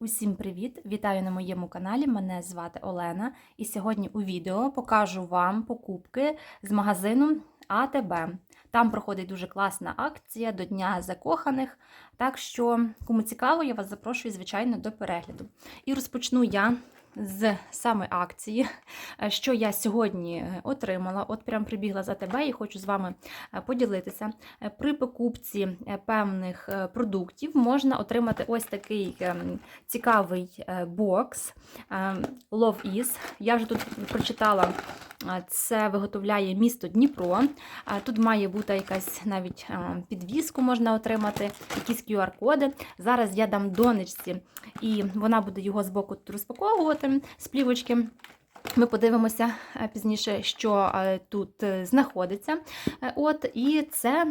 Усім привіт! Вітаю на моєму каналі. Мене звати Олена. І сьогодні у відео покажу вам покупки з магазину АТБ. Там проходить дуже класна акція до Дня закоханих. Так що, кому цікаво, я вас запрошую, звичайно, до перегляду. І розпочну я з саме акції, е, що я сьогодні е, отримала. От прям прибігла з АТБ і хочу з вами е, поділитися. При покупці певних продуктів можна отримати ось такий ем, цікавий бокс е, Love Is. Я вже тут прочитала, це виготовляє місто Дніпро. Тут має бути якась навіть е, підвіску можна отримати, якісь QR-коди. Зараз я дам донечці, і вона буде його з боку тут розпаковувати з плівочки. Ми подивимося е, пізніше, що е, тут е, знаходиться. От, і це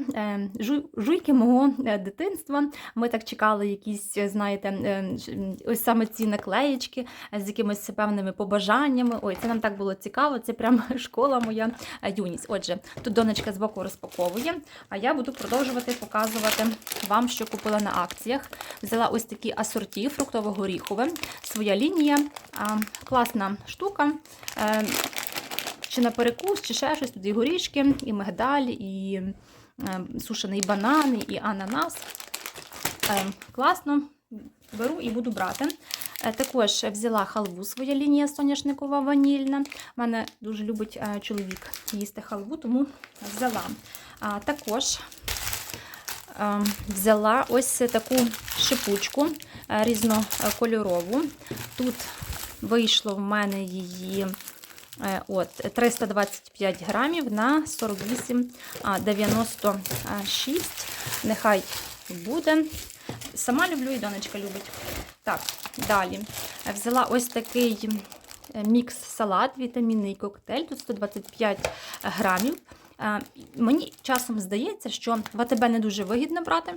жуйки мого дитинства. Ми так чекали якісь, знаєте, ось саме ці наклеєчки з якимись певними побажаннями. Ой, це нам так було цікаво. Це прям школа моя юність. Отже, тут донечка з боку розпаковує, а я буду продовжувати показувати вам, що купила на акціях. Взяла ось такі асорті фруктово-горіхове, своя лінія, класна штука. Е, Чи на перекус, чи ще щось. Тут і горішки, і мигдаль, і е, сушений банан, і ананас. Е, Класно, беру і буду брати. Також взяла халву своя лінія соняшникова ванільна. У мене дуже любить чоловік їсти халву, тому взяла. Також взяла ось таку шипучку різнокольорову. Тут вийшло в мене її е, от, 325 грамів на 48,96. Нехай буде. Сама люблю і донечка любить. Так, далі. Взяла ось такий мікс-салат, вітамінний коктейль. Тут 125 грамів. Е, Мені часом здається, що в АТБ не дуже вигідно брати.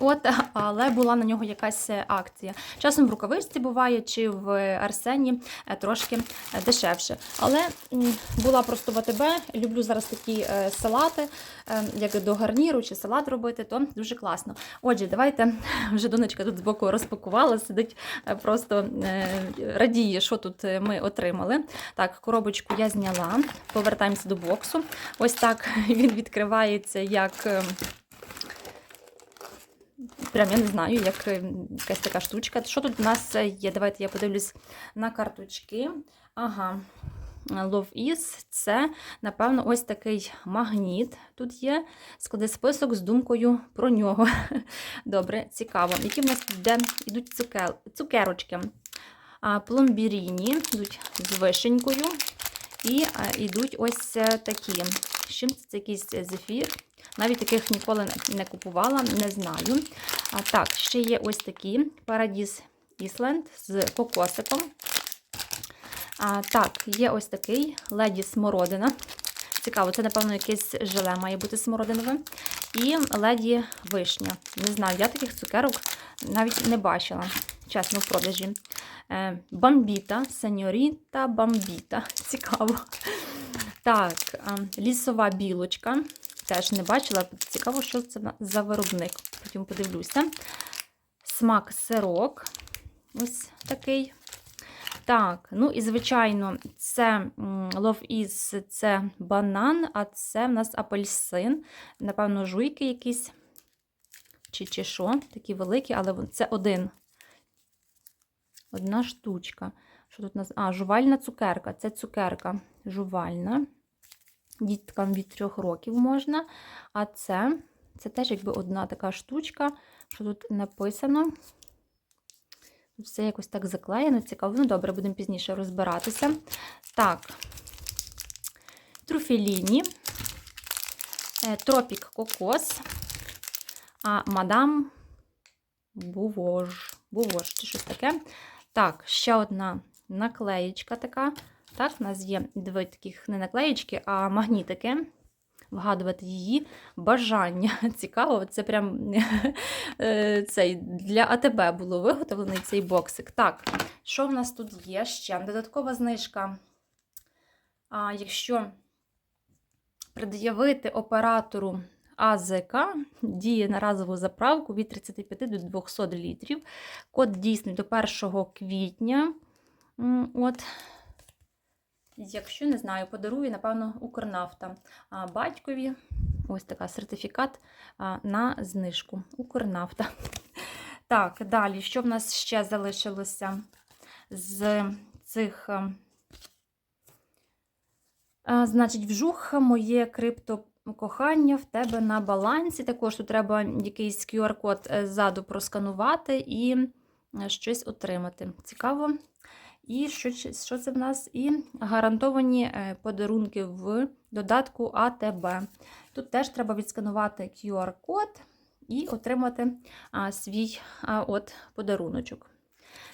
От, але була на нього якась е, акція. Часом в рукавичці буває, чи в Арсені е, трошки е, дешевше. Але була просто в АТБ. Люблю зараз такі салати, як до гарніру чи салат робити, то дуже класно. Отже, давайте вже донечка тут збоку розпакувала, сидить просто радіє, що тут ми отримали. Так, коробочку я зняла. Повертаємося до боксу. Ось так він відкривається як. Е, Прям я не знаю, як е, якась така штучка. Що тут у нас є? Давайте я подивлюсь на карточки. Ага. Love Is це, напевно, ось такий магніт. Тут є склади список з думкою про нього. Добре, цікаво. Які в нас тут де йдуть цукер... цукерочки? А, пломбіріні йдуть з вишенькою. І а, йдуть ось е, такі. З чим це? Це якийсь зефір. Навіть таких ніколи не- купувала, не знаю. А так, ще є ось такі Paradise Island з кокосиком. А, так, є ось такий леді смородина. Цікаво, це, напевно, якесь желе має бути смородинове. І леді вишня. Не знаю, я таких цукерок навіть не бачила, чесно, в продажі. Е, бамбіта, сеньоріта бамбіта. Цікаво. Так, е, лісова білочка. Теж не бачила. Цікаво, що це за виробник. Потім подивлюся. Смак сирок. Ось такий. Так, ну і звичайно, це Love Is це банан, а це в нас апельсин. Напевно, жуйки якісь. Чи, чи що, такі великі, але це один. Одна штучка. Що тут у нас? А, жувальна цукерка. Це цукерка жувальна. Діткам від трьох років можна. А це, це теж якби одна така штучка, що тут написано. Все якось так заклеєно, цікаво. Ну, добре, будемо пізніше розбиратися. Так, труфеліні, е, тропік кокос, а мадам Бувож. Бувож, чи щось таке. Так, ще одна наклеєчка така. Так, у нас є дві таких не наклеєчки, а магнітики. Вгадувати її бажання. Цікаво, це прям е, цей для АТБ було виготовлений цей боксик. Так, що в нас тут є ще? Додаткова знижка. А, якщо пред'явити оператору АЗК діє на разову заправку від 35 до 200 літрів. Код дійсний до 1 квітня. От. Якщо не знаю, подарує, напевно, Укрнафта батькові. Ось така сертифікат на знижку. Укрнафта. Так, далі, що в нас ще залишилося з цих. Значить, вжух моє крипто. Кохання в тебе на балансі. Також тут треба якийсь QR-код е, ззаду просканувати і е, щось отримати. Цікаво. І що, що це в нас? І гарантовані е, подарунки в додатку АТБ. Тут теж треба відсканувати QR-код і отримати а, свій а, от, подаруночок.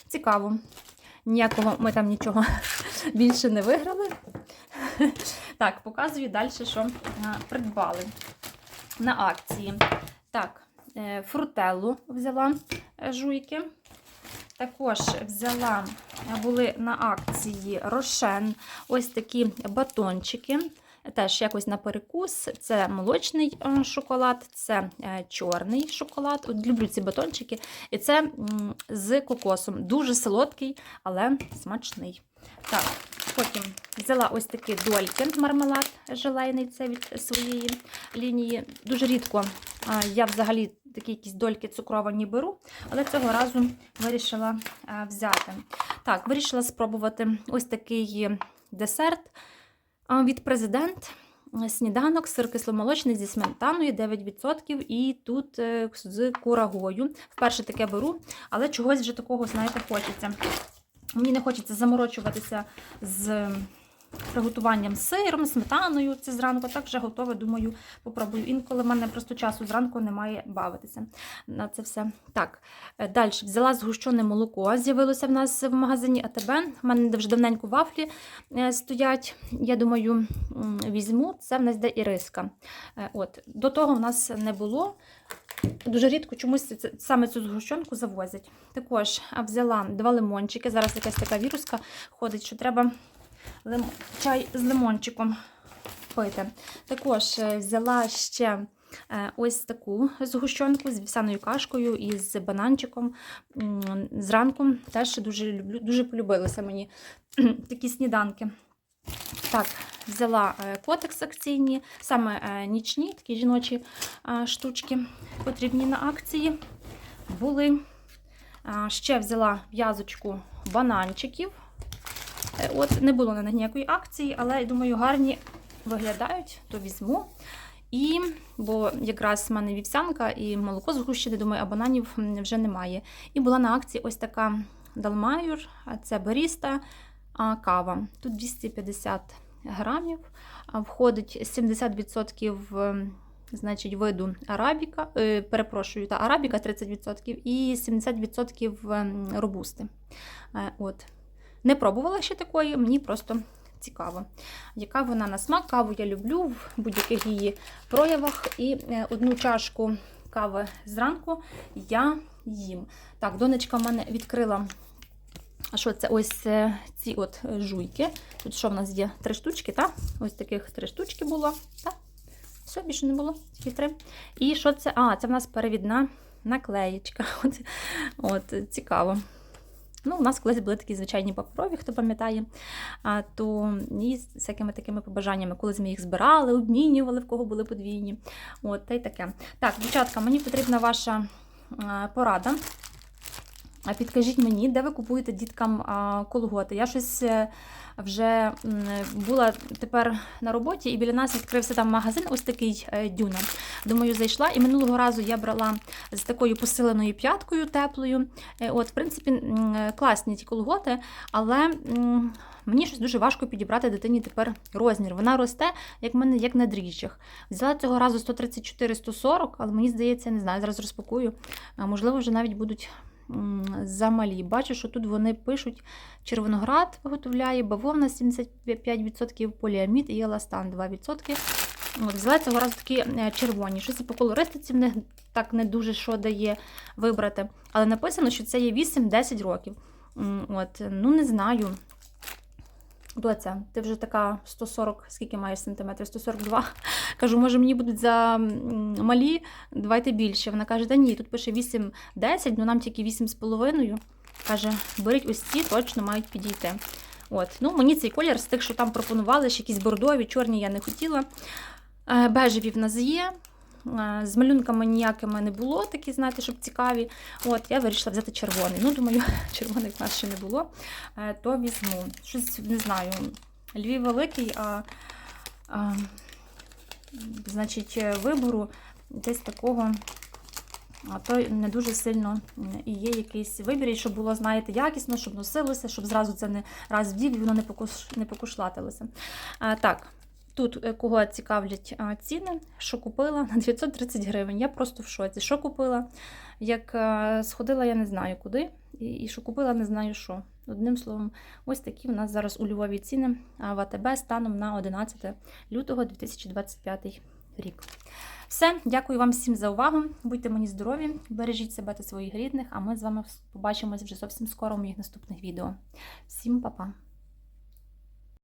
Цікаво. Ніякого ми там нічого більше не виграли. Так, показую далі, що придбали на акції. Так, е, фрутеллу взяла е, жуйки. Також взяла, е, були на акції рошен, ось такі батончики. Теж якось на перекус. Це молочний е, шоколад, це е, чорний шоколад. От люблю ці батончики. І це з кокосом. Дуже солодкий, але смачний. Так, потім взяла ось такі дольки, мармелад желейний, це від своєї лінії. Дуже рідко я взагалі такі якісь дольки цукровані беру, але цього разу вирішила взяти. Так, вирішила спробувати ось такий десерт від президент. Сніданок, сир кисломолочний зі сметаною 9%, і тут е, з курагою. Вперше таке беру, але чогось вже такого, знаєте, хочеться. Мені не хочеться заморочуватися з приготуванням сиром, сметаною. Це зранку так вже готове, думаю, попробую. Інколи в мене просто часу зранку немає бавитися на це все. Так, далі взяла згущене молоко. З'явилося в нас в магазині АТБ. У мене вже давненько вафлі е, стоять. Я думаю, візьму. Це в нас йде іриска. Е, От. До того в нас не було. Дуже рідко чомусь саме цю згущенку завозять. Також взяла два лимончики. Зараз якась така віруска ходить, що треба лим... чай з лимончиком пити. Також е, взяла ще е, ось таку згущенку з вівсяною кашкою і з бананчиком. Зранку теж дуже люблю, дуже полюбилися мені такі сніданки. Так, взяла е, котекс акційні, саме нічні, такі жіночі штучки потрібні на акції були. Ще взяла в'язочку бананчиків. Е, От не було на них ніякої акції, але я думаю, гарні виглядають, то візьму. І, бо якраз в мене вівсянка і молоко згущене, думаю, а бананів вже немає. І була на акції ось така Далмайор, це баріста кава. Тут 250 грамів. Входить 70% ем, значить, виду арабіка, е, перепрошую, та арабіка 30% і 70% ем, робусти. Е, От. Не пробувала ще такої, мені просто цікаво. Яка вона на смак? Каву я люблю в будь-яких її проявах. І е, одну чашку кави зранку я їм. Так, донечка в мене відкрила. А що це? Ось е, ці от жуйки. Тут що в нас є? Три штучки, так? Ось таких три штучки було. Так? Все, більше не було, тільки три. І що це? А, це в нас перевідна наклеєчка. От, от цікаво. Ну, у нас колись були такі звичайні паперові, хто пам'ятає. А, то і з всякими такими побажаннями. Колись ми їх збирали, обмінювали, в кого були подвійні. От, та й таке. Так, дівчатка, мені потрібна ваша порада. А Підкажіть мені, де ви купуєте діткам колготи? Я щось е, вже була тепер на роботі, і біля нас відкрився там магазин, ось такий е, дюна. Думаю, зайшла. І минулого разу я брала з такою посиленою п'яткою теплою. Е, От, в принципі, класні ті колготи, але мені щось дуже важко підібрати дитині тепер розмір. Вона росте, як в мене, як на дріжджах. Взяла цього разу 134-140, але мені здається, не знаю, зараз розпакую. Можливо, вже навіть будуть замалі. Бачу, що тут вони пишуть червоноград виготовляє, бавовна 75%, поліамід і еластан 2%. От, взяла цього разу такі е, червоні. Щось по колористиці в них так не дуже що дає вибрати. Але написано, що це є 8-10 років. От, ну не знаю. Доця, ти вже така 140, скільки маєш сантиметрів? 142. Кажу, може мені будуть за малі, давайте більше. Вона каже, та ні, тут пише 8-10, ну нам тільки 8,5. Каже, беріть ось ці, точно мають підійти. От, ну Мені цей колір з тих, що там пропонували, ще якісь бордові, чорні я не хотіла. Е, Бежеві в нас є. Е, З малюнками ніякими не було, такі, знаєте, щоб цікаві. От, я вирішила взяти червоний. Ну, думаю, червоних в нас ще не було, Е, то візьму. Щось не знаю. Львів великий, а, а значить, е, вибору десь такого. А то не дуже сильно і є якийсь вибір, і щоб було, знаєте, якісно, щоб носилося, щоб зразу це не раз вдів і воно не, покуш, не покушлатилося. А, так, тут е, кого цікавлять ціни, що купила на 930 гривень. Я просто в шоці. Що купила? Як е, сходила, я не знаю куди, і, що купила, не знаю що. Одним словом, ось такі в нас зараз у Львові ціни в АТБ станом на 11 лютого 2025 рік. Все, дякую вам всім за увагу. Будьте мені здорові, бережіть себе та своїх рідних, а ми з вами побачимось вже зовсім скоро в моїх наступних відео. Всім па-па!